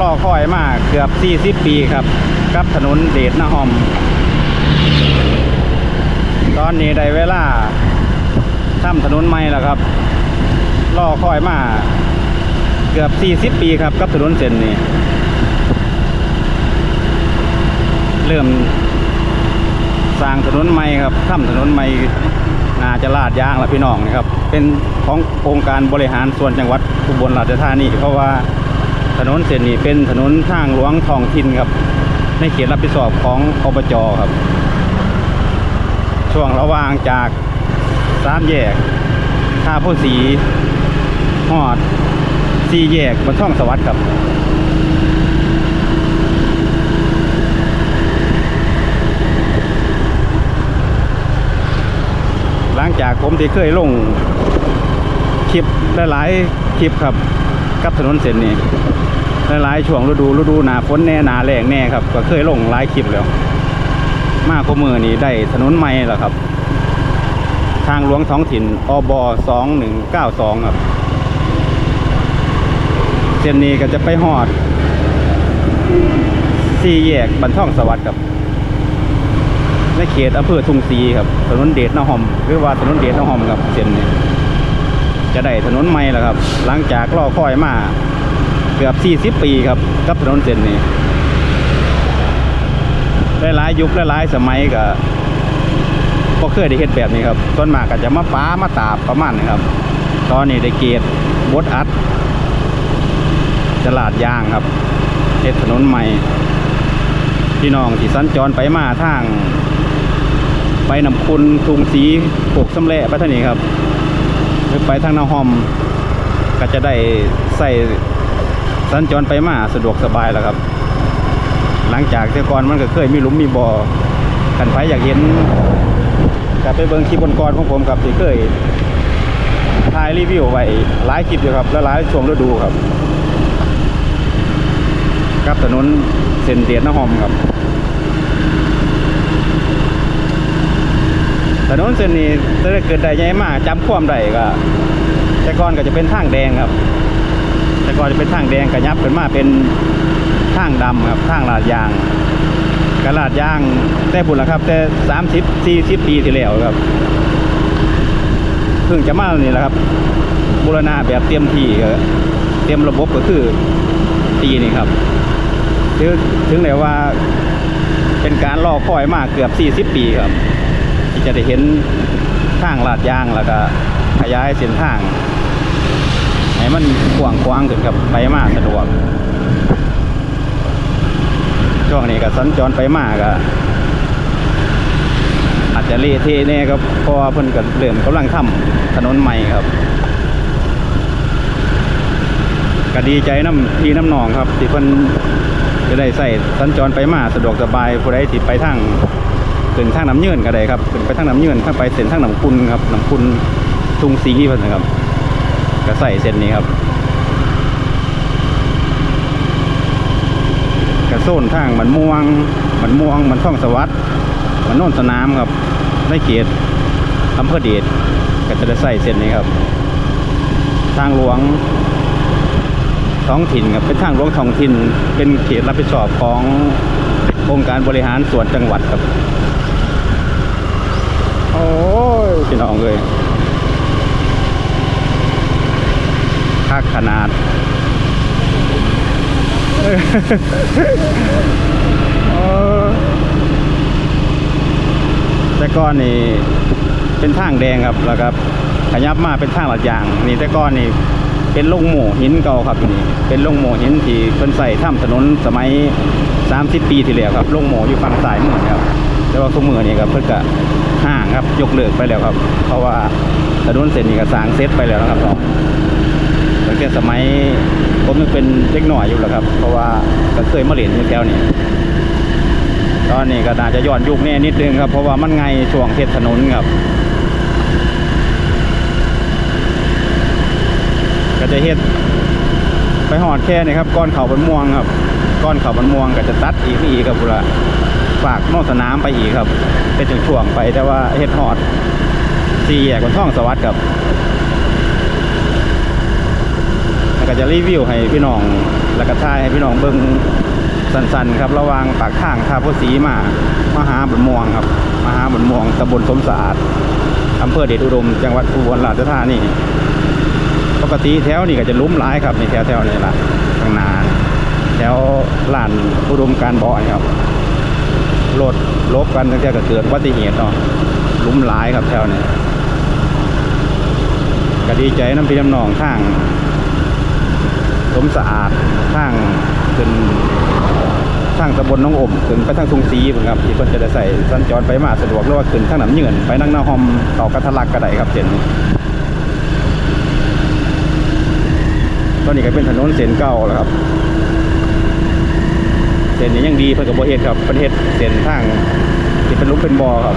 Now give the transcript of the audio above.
รอคอยมาเกือบ 40 ปีครับ กับถนนเดชนาหอม ตอนนี้ได้เวลาทำถนนใหม่แล้วครับ รอคอยมาเกือบ 40 ปีครับ กับถนนเส้นนี้ เริ่มสร้างถนนใหม่ครับทำถนนใหม่นาจะลาดยางแล้วพี่น้องนะครับ เป็นของโครงการบริหารส่วนจังหวัดอุบลราชธานีเพราะว่า ถนนเส้นนี้เป็นถนนทางหลวงท้องถิ่นครับ ในเขตรับผิดชอบของอบจครับ ช่วงระหว่างจากสามแยกท่าโพสีหอดสี่แยกบนช่องสวัสดิ์ครับหลังจากผมที่เคยลงคลิปหลายๆคลิปครับ กับถนนเส้นนี้ หลายๆช่วงฤดูฤดูหนาฝนแน่หนาแรงแน่ครับ ก็เคยลงหลายคลิปแล้ว มากกว่ามือนี้ได้ถนนใหม่แล้วครับ ทางหลวงท้องถิ่นอบสองหนึ่งเก้าสองครับเส้นนี้ก็จะไปหอดสี่แยกบรรท่องสวัสดิ์ครับในเขตอำเภอทุ่งศรีครับถนนเดชนาหอมหรือว่าถนนเดชนาหอมครับเส้นนี้จะได้ถนนใหม่แล้วครับ หลังจากรอคอยมา เกือบ40 ปีครับกับถนนเส้นนี้หลายยุคหลายสมัยก็ก็เคยได้เห็นแบบนี้ครับส่วนมากก็จะมาป้ามาตาบประมาณนี้ครับ ตอนนี้ได้เกตบดอัดตลาดยางครับเฮ็ดถนนใหม่ พี่น้องที่สัญจรไปมาทาง ไปนำคุณทุงสีปลูกสำเร็จไปทานี้ครับหรือไปทางนาหอม ก็จะได้ใส่ สัญจรไปมาสะดวกสบายแล้วครับ หลังจากแต่ก่อนมันก็เคยมีหลุมมีบ่อขันไฟอยากเห็นก็ไปเบิ่งคลิปบนกรของผมครับที่เคยถ่ายรีวิวไว้หลายคลิปอยู่ครับ และหลายช่วงฤดูครับกับถนนเส้นเดียดนหอมครับ ถนนเส้นนี้ถ้าเกิดได้ใหญ่มากจำความได้ก็แต่ก่อนก็จะเป็นทางแดงครับ ก่อนจะเป็นทางแดงก็ยับขึ้นมาเป็นทางดำครับทางลาดยางกระลาดยางแต่บุญละครับ แต่สามสิบสี่สิบปีที่แล้วครับเพิ่งจะมาเนี่แหละครับบูรณาแบบเตรียมที่เตรียมระบบก็คือปีนี้ครับถึงถึงไหนว่าเป็นการรอคอยมากเกือบสี่สิบปีครับ ที่จะได้เห็นทางลาดยางแล้วก็ขยายเส้นทาง ให้มันกว้างกว้างขึ้นครับไปมาสะดวก ช่วงนี้ก็สัญจรไปมาก็อาจจะเละเทะแน่ครับเพราะว่าเพิ่นก็เริ่มกำลังทำถนนใหม่ครับก็ดีใจน้ำพี่น้ำหนองครับที่เพิ่นจะได้ใส่สัญจรไปมาสะดวกสบายผู้ใดที่ไปทางขึ้นทางน้ำเยื่นก็ได้ครับขึ้นไปทางน้ำเยื่นถ้าไปเส้นทางน้ำคุณครับน้ำคุณทุงสีเพิ่นนะครับ ก็ใส่เส้นนี้ครับกระโซนทางมันม่วง มันม่วง มันท่องสวัสด์มันโน่นสนามครับในเขตอำเภอเดชก็จะได้ใส่เส้นนี้ครับ ทางหลวงท้องถิ่นครับเป็นทางหลวงท้องถิ่น เป็นเขตรับผิดชอบขององค์การบริหารส่วนจังหวัดครับ โอ้ยพี่น้องเลยคัก ขนาดแต่ก่อนนี่เป็นทางแดงครับแล้วครับขยับมาเป็นทางหลัดยาง นี่แต่ก่อนนี่เป็นลงโหม่หินเก่าครับนี่เป็นลงโหม่หินที่เพิ่นใส่ถ้ำถนนสมัย 30 ปีที่แล้วครับลงโหม่อยู่ฝั่งซ้ายมือครับ แต่ว่าทุกมือนี่ครับเพิ่นก็ห่างครับยกเลิกไปแล้วครับ เพราะว่าถนนเส้นนี้ก็สร้างเสร็จไปแล้วนะครับเนาะ ตั้งแต่สมัยผมยังเป็นเด็กหน่อยอยู่แล้วครับ เพราะว่าก็เคยมาเรียนอยู่แถวนี้ตอนนี้ก็น่าจะย้อนยุคแน่นิดนึงครับ เพราะว่ามันไงช่วงเทศถนนครับ ก็จะเฮ็ดไปหอดแค่นี่ครับก้อนเขาบันม่วงครับ ก้อนเขาบันม่วงก็จะตัดอีกไม่อีกครับบุระฝากนอกสนามไปอีกครับ เป็นช่วงๆไปแต่ว่าเฮ็ดหอดสี่แยกบนท่องสวัสดิ์ครับแล้ว ก็จะรีวิวให้พี่น้อง แล้วก็ถ่ายให้พี่น้องเบิ่งสั้นๆครับระว่างปากทางท่าโพสีมา มหาบุญม่วงครับ มหาบุญม่วงตำบลสมสะอาดอำเภอเดชอุดม จังหวัดอุบลราชธานีปกติแถวนี้ก็จะลุ้มหลายครับในแถวแถวๆนี้ล่ะข้างหน้าแถวลานอุดมการบ่อนี่ครับรถลบกันตั้งแต่กเกิดอุบัติเหตุเนาะลุ้มหลายครับแถวนี้ก็ดีใจน้ำพี่น้ำนองทาง สมสะอาดทางขึ้นทางตำบลน้องอมขึ้นไปทางทุงซีเหมือนครับที่เพิ่นจะได้ใส่สัญจรไปมาสะดวกหรือว่าขึ้นทางหน้ำเยืนไปนั่งหน้าหอมต่อกระทะลักก็ได้ครับเส้นตอนนี้ก็เป็นถนนเส้นเก่าแล้วครับเส้นนี้ยังดีเพิ่นกับโบเฮ็ดครับเพิ่นเฮ็ดเส้นทางที่เป็นลุกเป็นบ่อครับ